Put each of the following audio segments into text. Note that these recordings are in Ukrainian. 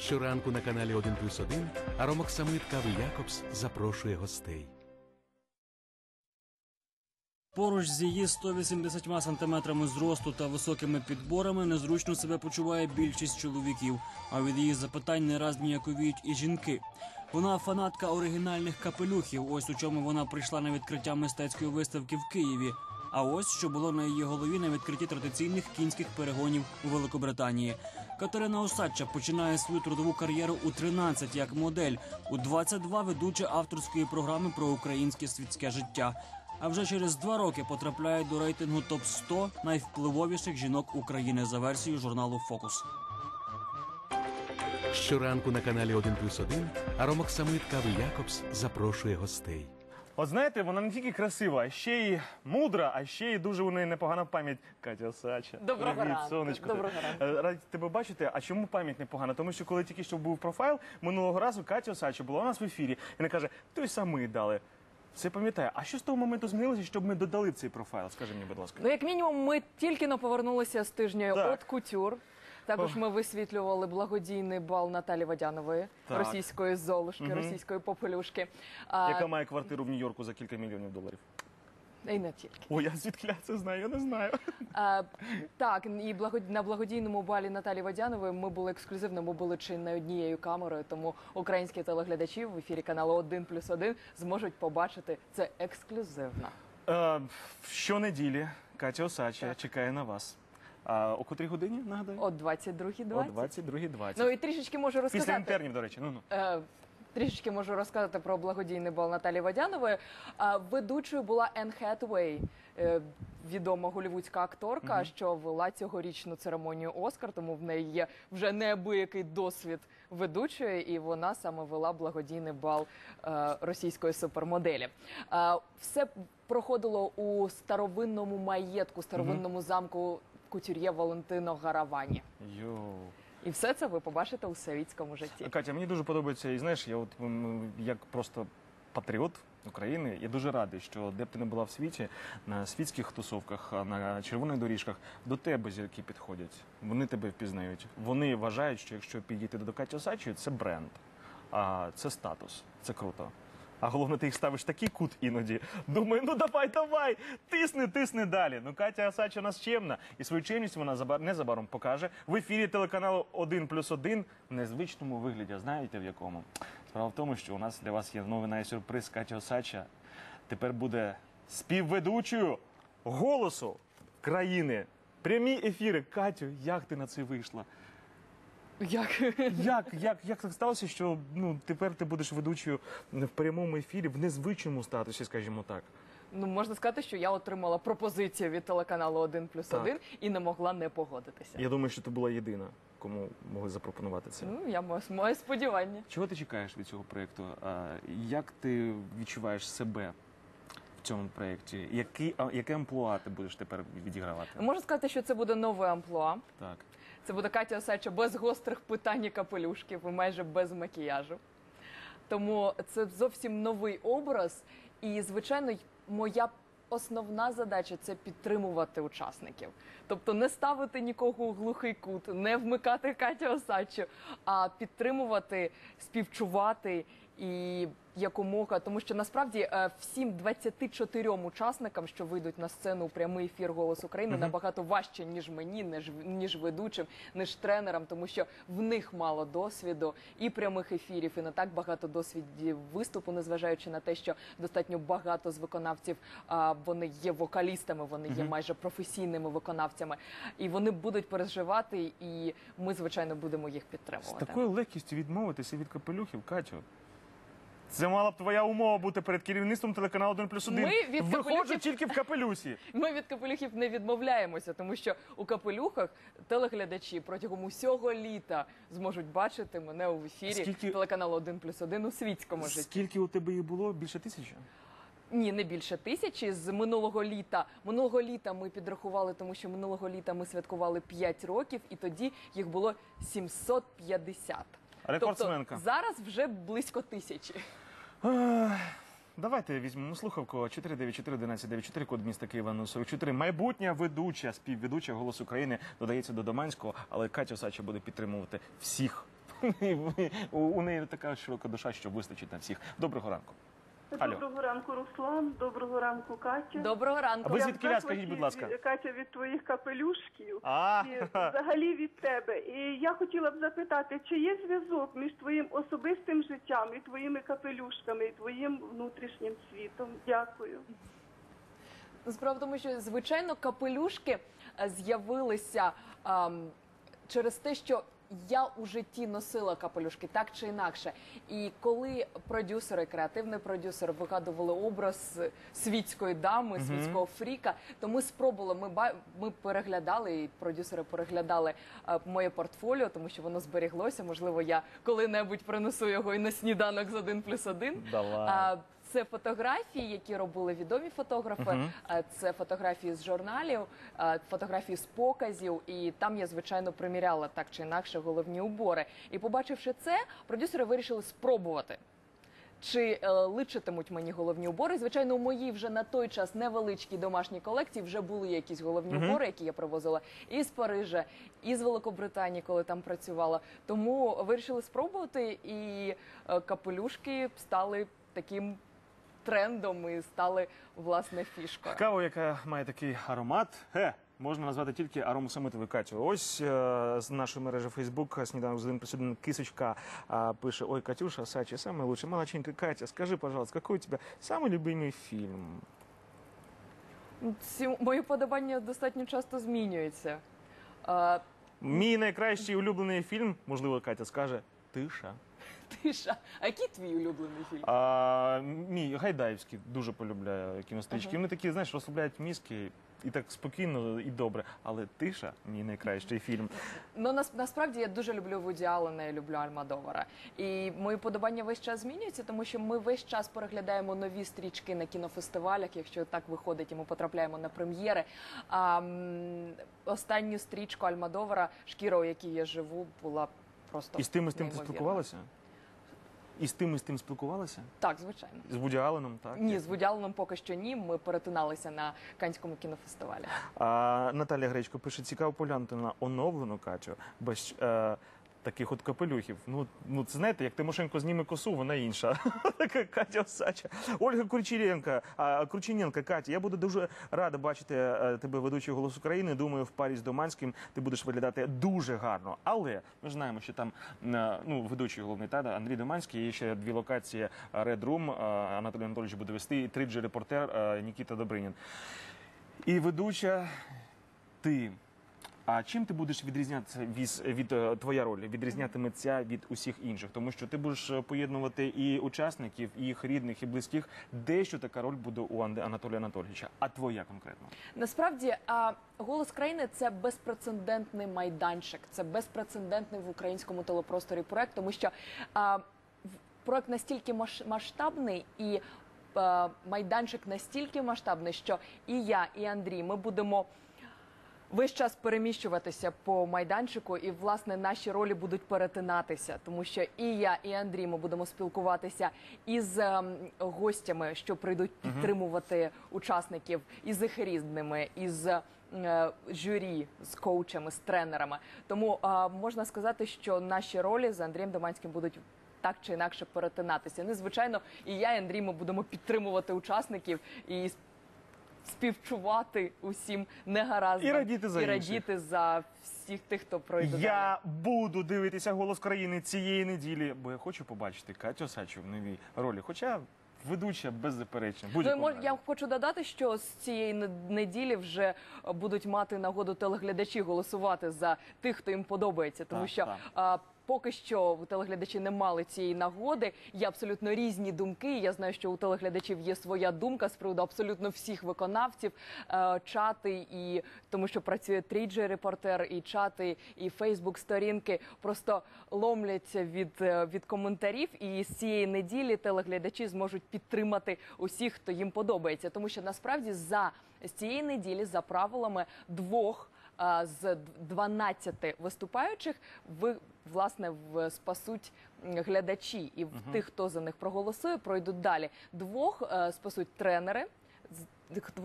Щоранку на каналі 1 плюс 1 Аромок Самит Кави Якобс запрошує гостей. Поруч з її 180 сантиметрами зросту та високими підборами незручно себе почуває більшість чоловіків. А від її запитань не раз ніяковіють і жінки. Вона фанатка оригінальних капелюхів. Ось у чому вона прийшла на відкриття мистецької виставки в Києві. А ось що було на її голові на відкритті традиційних кінських перегонів у Великобританії. Катерина Осадча починає свою трудову кар'єру у 13 як модель, у 22 ведуча авторської програми про українське світське життя. А вже через два роки потрапляє до рейтингу топ 100 найвпливовіших жінок України за версією журналу Фокус. Щоранку на каналі 1 плюс 1 Аромок Самит Кави Якобс запрошує гостей. От знаєте, вона не тільки красива, а ще й мудра, а ще й дуже у неї непогана пам'ять. Катя Осача. Доброго Привіт, ранку. сонечко. Доброго ранку. Е, Раді тебе бачити. А чому пам'ять непогана? Тому що коли тільки що був профайл, минулого разу Катя Осача була у нас в ефірі. І вона каже, той самий дали. Все пам'ятає. А що з того моменту змінилося, щоб ми додали в цей профайл? Скажи мені, будь ласка. Ну, як мінімум, ми тільки но повернулися з тижня Так. от кутюр. Також ми висвітлювали благодійний бал Наталі Водянової, Так. російської золушки, російської попелюшки. А, Яка має квартиру в Нью-Йорку за кілька мільйонів доларів? І не тільки. О, я звідки це знаю, я не знаю. А, так, і благод... на благодійному балі Наталі Водянової ми були ексклюзивно, ми були чи не однією камерою, тому українські телеглядачі в ефірі каналу 1 плюс 1 зможуть побачити це ексклюзивно. Е, щонеділі Катя Осача чекає на вас. А о котрій годині, нагадаю? О 22.20. О 22.20. Ну і трішечки можу розказати. Після інтернів, до речі. Ну, ну. Е, Трішечки можу розказати про благодійний бал Наталі Водянової. А, Ведучою була Енн Хетвей, е, відома голівудська акторка, що вела цьогорічну церемонію Оскар, тому в неї є вже неабиякий досвід ведучої, і вона саме вела благодійний бал е, російської супермоделі. Е, Все проходило у старовинному маєтку, старовинному замку кутюр'є Валентино Гаравані. Йоу. І все це ви побачите у совітському житті. Катя, мені дуже подобається, і знаєш, я от м, як просто патріот України, я дуже радий, що де б ти не була в світі, на світських тусовках, на червоних доріжках, до тебе зірки підходять. Вони тебе впізнають. Вони вважають, що якщо підійти до Каті Осадчої, це бренд, а це статус, це круто. А головне, ти їх ставиш такий кут іноді. Думаю, ну давай, давай, тисни, тисни далі. Ну Катя Асача у нас чемна, і свою чемність вона незабаром покаже в ефірі телеканалу 1 плюс 1 в незвичному вигляді. Знаєте в якому? Справа в тому, що у нас для вас є новина і сюрприз. Катя Осача тепер буде співведучою голосу країни. Прямі ефіри. Катю, як ти на це вийшла? Як? Як, як, як так сталося, що ну тепер ти будеш ведучою в прямому ефірі в незвичному статусі, скажімо так. Ну, можна сказати, що я отримала пропозицію від телеканалу 1 плюс Так. 1 і не могла не погодитися. Я думаю, що ти була єдина, кому могли запропонувати це. Ну, я маю, моє сподівання. Чого ти чекаєш від цього проєкту? А, Як ти відчуваєш себе в цьому проєкті? Який, а, яке амплуа ти будеш тепер відігравати? Можу сказати, що це буде нове амплуа. Так. Це буде Катя Осадча без гострих питань і капелюшків і майже без макіяжу. Тому це зовсім новий образ. І, звичайно, моя основна задача це підтримувати учасників. Тобто не ставити нікого у глухий кут, не вмикати Катю Осадчу, а підтримувати, співчувати і якомога. Тому що насправді е, всім 24 учасникам, що вийдуть на сцену у прямий ефір Голос України, набагато важче, ніж мені, ніж, ніж ведучим, ніж тренерам, тому що в них мало досвіду і прямих ефірів, і не так багато досвідів виступу, незважаючи на те, що достатньо багато з виконавців а, вони є вокалістами, вони є майже професійними виконавцями, і вони будуть переживати, і ми, звичайно, будемо їх З підтримувати. такою легкістю відмовитися від капелюхів, Катю. Це мала б твоя умова бути перед керівництвом телеканалу 1 плюс 1. Ми від Виходжу капелюхів- тільки в капелюсі. Ми від капелюхів не відмовляємося, тому що у капелюхах телеглядачі протягом усього літа зможуть бачити мене у ефірі Скільки- телеканалу 1 плюс 1 у світському житті. Скільки у тебе їх було? Більше тисячі? Ні, не більше тисячі з минулого літа. Минулого літа ми підрахували, тому що минулого літа ми святкували 5 років, і тоді їх було 750. Рекордсменка. Тобто зараз вже близько тисячі. Давайте візьмемо слухавку 494-1194, код міста Києва 044. Майбутня ведуча, співведуча «Голос України» додається до Доманського, але Катя Сача буде підтримувати всіх у неї така широка душа, що вистачить на всіх. Доброго ранку. Алло. Доброго ранку, Руслан. Доброго ранку, Катя. Доброго ранку. А ви звідки ля, скажіть, будь ласка? Катя, від твоїх капелюшків. А, І взагалі від тебе. І я хотіла б запитати, чи є зв'язок між твоїм особистим життям і твоїми капелюшками, і твоїм внутрішнім світом? Дякую. Справа в тому, що звичайно капелюшки е, з'явилися через те, що я у житті носила капелюшки так чи інакше. І коли продюсери, креативний продюсер вигадували образ світської дами, світського фріка, то ми спробували. Ми ми переглядали, і продюсери переглядали е, моє портфоліо, тому що воно зберіглося. Можливо, я коли-небудь принесу його і на сніданок з один плюс один. Це фотографії, які робили відомі фотографи. А, Це фотографії з журналів, а, фотографії з показів. І там я звичайно приміряла так чи інакше головні убори. І побачивши це, продюсери вирішили спробувати. Чи е, личитимуть мені головні убори? Звичайно, у моїй вже на той час невеличкій домашній колекції вже були якісь головні убори, які я привозила із Парижа, із Великобританії, коли там працювала. Тому вирішили спробувати, і е, капелюшки стали таким трендом і стали власне фішкою. Кава, яка має такий аромат, е, можна назвати тільки аромосамитовою Катю. Ось е, з нашої мережі Фейсбук сніданок з один плюс один кисочка е, пише: Ой, Катюша, Сачи, самая лучшая, молодчинка Катя, скажи, пожалуйста, какой у тебя самый любимый фильм? Ці мої подобання достатньо часто змінюються. Е, Мій найкращий улюблений фільм, можливо, Катя скаже, Тиша. Тиша. А який твій улюблений фільм? А, мій Гайдаївський дуже полюбляю кінострічки. Ага. Вони такі, знаєш, розслабляють мізки і так спокійно і добре. Але тиша мій найкращий фільм. Ну нас, насправді я дуже люблю Вуді Аллена і люблю Альмадовара. І мої подобання весь час змінюються, тому що ми весь час переглядаємо нові стрічки на кінофестивалях, якщо так виходить, і ми потрапляємо на прем'єри. А, м, останню стрічку Альмадовара, шкіра, у якій я живу, була просто І з тим, і з тим ти неймовірна. спілкувалася? І з тим, і з тим спілкувалася? Так, звичайно. З Вуді Алленом, так? Ні, з Вуді Алленом поки що ні. Ми перетиналися на Канському кінофестивалі. А, Наталя Гречко пише, цікаво поглянути на оновлену Катю без е, таких от капелюхів. Ну, ну це знаєте, як Тимошенко зніме косу, вона інша. Така Катя Осача. Ольга Курчененко, а, Курчененко, Катя, я буду дуже рада бачити е, тебе ведучий голос України. Думаю, в парі з Доманським ти будеш виглядати дуже гарно. Але ми знаємо, що там е, ну, ведучий головний та Андрій Доманський, є ще дві локації Red Room, е, Анатолій Анатолійович буде вести, і 3G репортер Нікіта Добринін. І ведуча ти. А чим ти будеш відрізнятися від, від е, твоя роль відрізнятиметься від усіх інших? Тому що ти будеш е, поєднувати і учасників, і їх рідних, і близьких. Дещо така роль буде у Анатолія Анатолійовича. А твоя конкретно? Насправді, а, голос країни це безпрецедентний майданчик, це безпрецедентний в українському телепросторі проект, тому що а, проект настільки маш- масштабний і а, майданчик настільки масштабний, що і я, і Андрій, ми будемо. Весь час переміщуватися по майданчику, і власне наші ролі будуть перетинатися, тому що і я, і Андрій ми будемо спілкуватися із ем, гостями, що прийдуть підтримувати учасників, із їх різними, із е, журі, з коучами, з тренерами. Тому е, можна сказати, що наші ролі з Андрієм Доманським будуть. Так чи інакше перетинатися. Ну, звичайно, і я, і Андрій, ми будемо підтримувати учасників і співчувати усім негараздам. І радіти за і інших. радіти за всіх тих, хто пройде. далі. Я буду дивитися голос країни цієї неділі, бо я хочу побачити Катю Осачу в новій ролі. Хоча ведуча беззаперечно. Ну, і будь-якому мож, я хочу додати, що з цієї не- неділі вже е, будуть мати нагоду телеглядачі голосувати за тих, хто їм подобається, тому Так, що так. а, поки що телеглядачі не мали цієї нагоди. Є абсолютно різні думки. Я знаю, що у телеглядачів є своя думка з приводу абсолютно всіх виконавців, е, чати і тому, що працює 3G репортер, і чати, і Фейсбук сторінки просто ломляться від, е, від коментарів. І з цієї неділі телеглядачі зможуть підтримати усіх, хто їм подобається, тому що насправді за з цієї неділі за правилами двох з 12 виступаючих ви власне в спасуть глядачі, і в тих, хто за них проголосує, пройдуть далі. Двох е, спасуть тренери.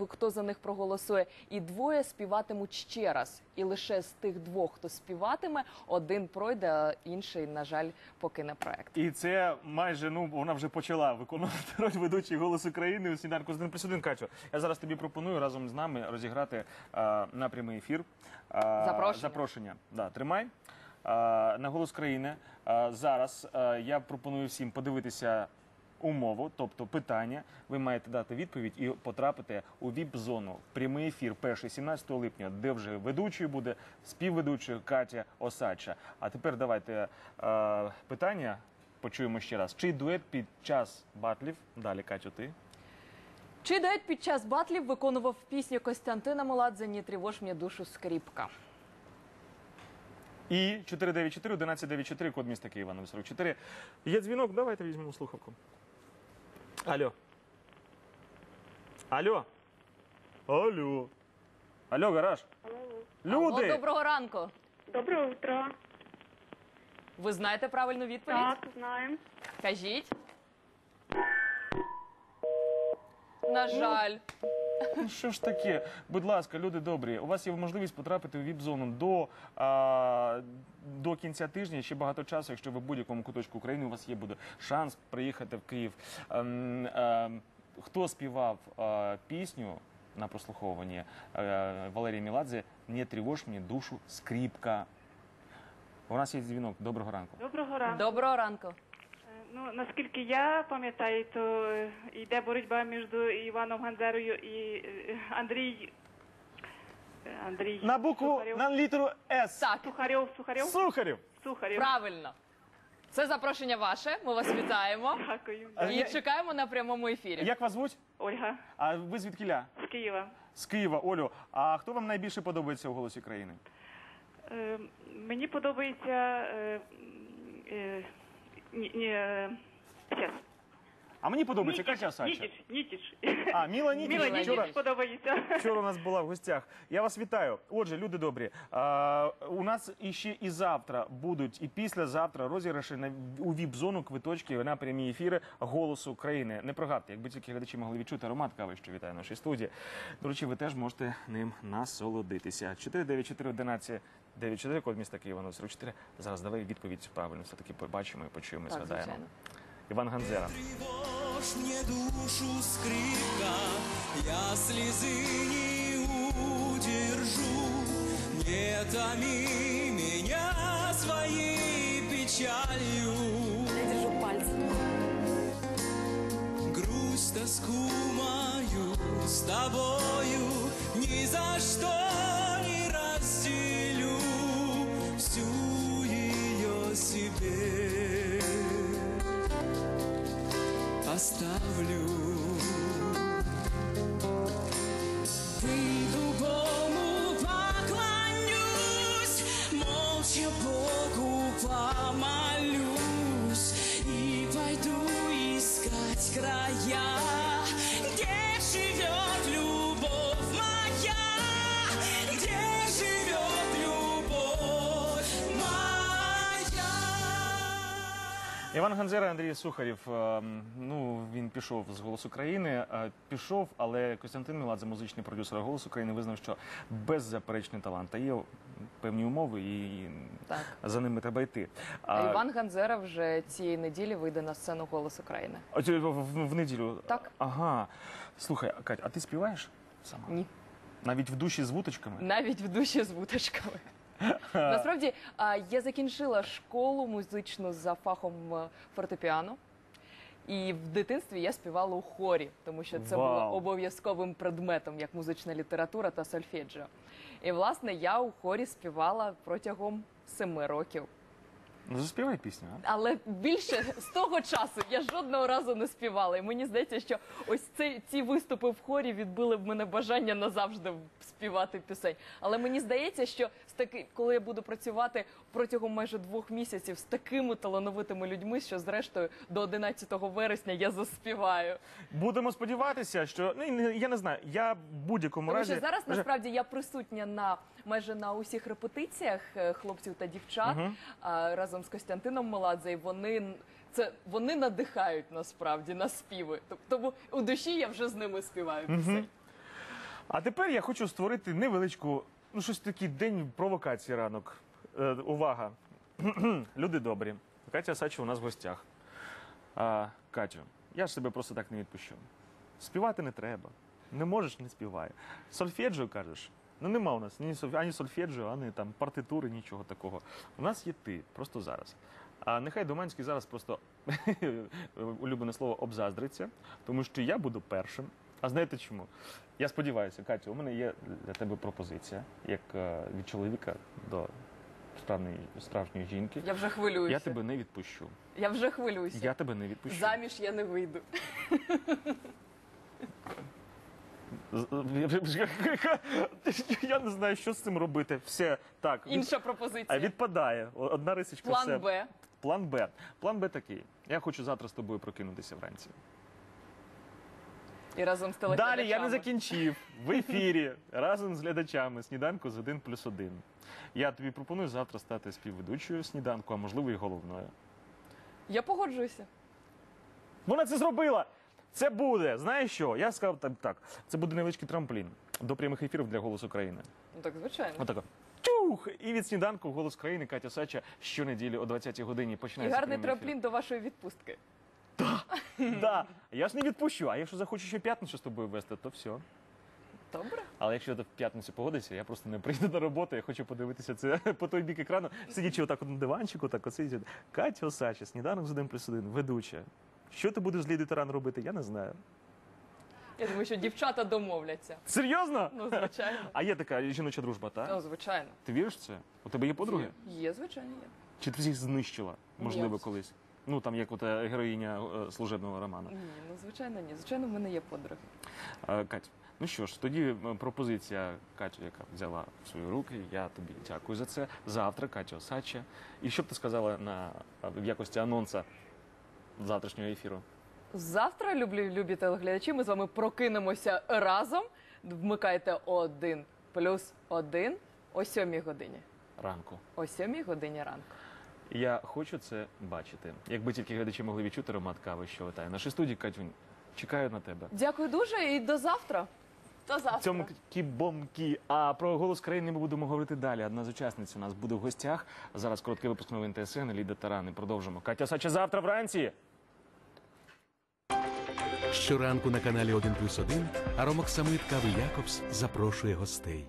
хто- за них проголосує, і двоє співатимуть ще раз. І лише з тих двох, хто співатиме, один пройде, а інший, на жаль, покине проект. І це майже ну вона вже почала виконувати роль ведучий голос України у сніданку з 1 плюс 1. Катю. Я зараз тобі пропоную разом з нами розіграти а, на прямий ефір. А, Запрошення. Запрошення. Да, тримай. На голос країни. Зараз я пропоную всім подивитися. Умову, тобто питання, ви маєте дати відповідь і потрапити у віп-зону. Прямий ефір перший 17 липня, де вже ведучою буде співведучою Катя Осадча. А тепер давайте питання почуємо ще раз. Чий дует під час батлів? Далі, Катю, ти? Чи дует під час батлів виконував пісню Костянтина Меладзе «Не тривож мені душу скріпка? І 494 1194 код міста Києва 044. Є дзвінок, давайте візьмемо слухавку. Алло. Алло. Алло. Алло, гараж. Люди! Алло, доброго ранку. Доброе утро. Ви знаєте правильну відповідь? Так, знаем. Кажіть. На жаль. Ну що ж таке? Будь ласка, люди добрі, у вас є можливість потрапити у віп-зону до, а, до кінця тижня. Ще багато часу. Якщо ви в будь-якому куточку України у вас є буде шанс приїхати в Київ. Ем, ем, хто співав е, пісню на прослуховуванні е, Валерії Міладзе «Не тривож мені душу скріпка. У нас є дзвінок. Доброго ранку. Доброго ранку. Доброго ранку. Ну, наскільки я пам'ятаю, то е, йде боротьба між Іваном Ганзерою і е, Андрій. е, Андрій На букву Сухарєв. на літеру С. Так, Сухарєв, Сухарєв? Сухарів. Сухарєв. правильно. Це запрошення ваше. Ми вас вітаємо. Дякую. І я- чекаємо на прямому ефірі. Як вас звуть? Ольга А ви звідкіля? з Києва. З Києва, Олю. А хто вам найбільше подобається у голосі країни? Е, Мені подобається. е, е, е. А мені подобається Нітіч, Катя Осадча. Нітіч, Нітіч. А, Міла Нітіч. Міла. Вчора, подобається. вчора у нас була в гостях. Я вас вітаю. Отже, люди добрі. А, у нас іще і завтра будуть, і післязавтра розіграші на у віп-зону квиточки на прямі ефіри голосу країни. Не прогадте, якби тільки глядачі могли відчути аромат кави, що вітає в нашій студії. До речі, ви теж можете ним насолодитися. 494 11 94 код міста Києва 044. Зараз давай відповідь правильно. Все таки побачимо і почуємо, і Так, згадаємо. звичайно. Іван Ганзера. Тревожь мне душу скрипка, я слезы не удержу. Не томи меня своей печалью. Я держу пальці. Грусть, тоску мою с тобою ни за что оставлю. Выйду Богу поклонюсь, молча помолюсь и пойду искать края, Іван Ганзера, Андрій Сухарів. ем, Ну він пішов з голосу країни. е, Пішов, але Костянтин Меладзе, музичний продюсер голосу країни, визнав, що беззаперечний талант. Та є певні умови, і Так. за ними треба йти. А Іван Ганзера вже цієї неділі вийде на сцену «Голос України». От, в, в, в неділю. Так. Ага. Слухай, Кать, а ти співаєш сама? Ні. Навіть в душі з вуточками? Навіть в душі з вуточками. Насправді а, я закінчила школу музичну за фахом е, фортепіано. І в дитинстві я співала у хорі, тому що це було обов'язковим предметом, як музична література та сольфеджіо. І власне я у хорі співала протягом семи років. Ну, заспівай пісню, а? Але більше з того часу я жодного разу не співала. І мені здається, що ось цей, ці виступи в хорі відбили в мене бажання назавжди співати пісень. Але мені здається, що з таки, коли я буду працювати протягом майже двох місяців з такими талановитими людьми, що зрештою до 11 вересня я заспіваю. Будемо сподіватися, що ну, не- я не знаю. Я в будь-якому Тому разі що зараз насправді я присутня на майже на усіх репетиціях е, хлопців та дівчат разом з Костянтином Меладзе. І вони це вони надихають насправді на співи. Тому у душі я вже з ними співаю пісень. А тепер я хочу створити невеличку, ну щось такий день провокації ранок. Е, увага! Люди добрі. Катя Сача у нас в гостях. А, Катю, я ж себе просто так не відпущу. Співати не треба. Не можеш, не співай. Сольфеджіо кажеш. Ну нема у нас ні сольф- ані сольфеджіо, ані там партитури, нічого такого. У нас є ти, просто зараз. А нехай Доманський зараз просто улюблене слово обзаздриться, тому що я буду першим. А знаєте чому? Я сподіваюся, Катю, у мене є для тебе пропозиція, як е, від чоловіка до справжньої, справжньої жінки. Я вже хвилююся. Я тебе не відпущу. Я вже хвилююся. Я тебе не відпущу. Заміж я не вийду. Я не знаю, що з цим робити. Все так. Інша пропозиція. відпадає. Одна рисочка. План. Б. План Б. План Б такий. Я хочу завтра з тобою прокинутися вранці. І разом з телеглядачами. Далі я не закінчив в ефірі разом з глядачами сніданку з 1 плюс 1. Я тобі пропоную завтра стати співведучою сніданку, а можливо і головною. Я погоджуюся. Вона це зробила. Це буде. Знаєш що? Я сказав так, так. Це буде невеличкий трамплін до прямих ефірів для «Голосу України». Ну так, звичайно. Отако. Тюх! І від сніданку «Голос країни» Катя Сача щонеділі о 20-й годині І починається. гарний прямий ефір. трамплін до вашої відпустки. Да. Я ж не відпущу. А якщо захочу ще п'ятницю з тобою вести, то все. Добре. Але якщо ти в п'ятницю погодишся, я просто не прийду на роботу, я хочу подивитися це по той бік екрану, сидячи отак от на диванчику, так оце сидить. Катя Осача, сніданок з 1 плюс 1, ведуча. Що ти будеш з Лідою Таран робити, я не знаю. Я думаю, що дівчата домовляться. Серйозно? Ну, звичайно. А є така жіноча дружба, так? Ну, звичайно. Ти віриш в це? У тебе є подруги? Є, звичайно, є. Чи ти всіх знищила, можливо, Ні. колись? Ну там як от е, героїня е, служебного роману. Ні, ну звичайно, ні. Звичайно, в мене є подруги. Е, Кать, ну що ж, тоді е, пропозиція Катю, яка взяла в свої руки. Я тобі дякую за це. Завтра Катя Осадча. І що б ти сказала на в якості анонса завтрашнього ефіру? Завтра, люблю, любі телеглядачі, ми з вами прокинемося разом. Вмикайте один плюс один о сьомій годині. Ранку. О сьомій годині ранку. Я хочу це бачити. Якби тільки глядачі могли відчути аромат кави, що витає. Наші студії, Катюнь, чекають на тебе. Дякую дуже і до завтра. До завтра. Цьому кібомкі. А про голос країни ми будемо говорити далі. Одна з учасниць у нас буде в гостях. Зараз короткий випуск новин ТСН. Ліда Тарани. Продовжимо. Катя Сача завтра вранці. Щоранку на каналі 1 плюс 1 Аромок Самит Кави Якобс запрошує гостей.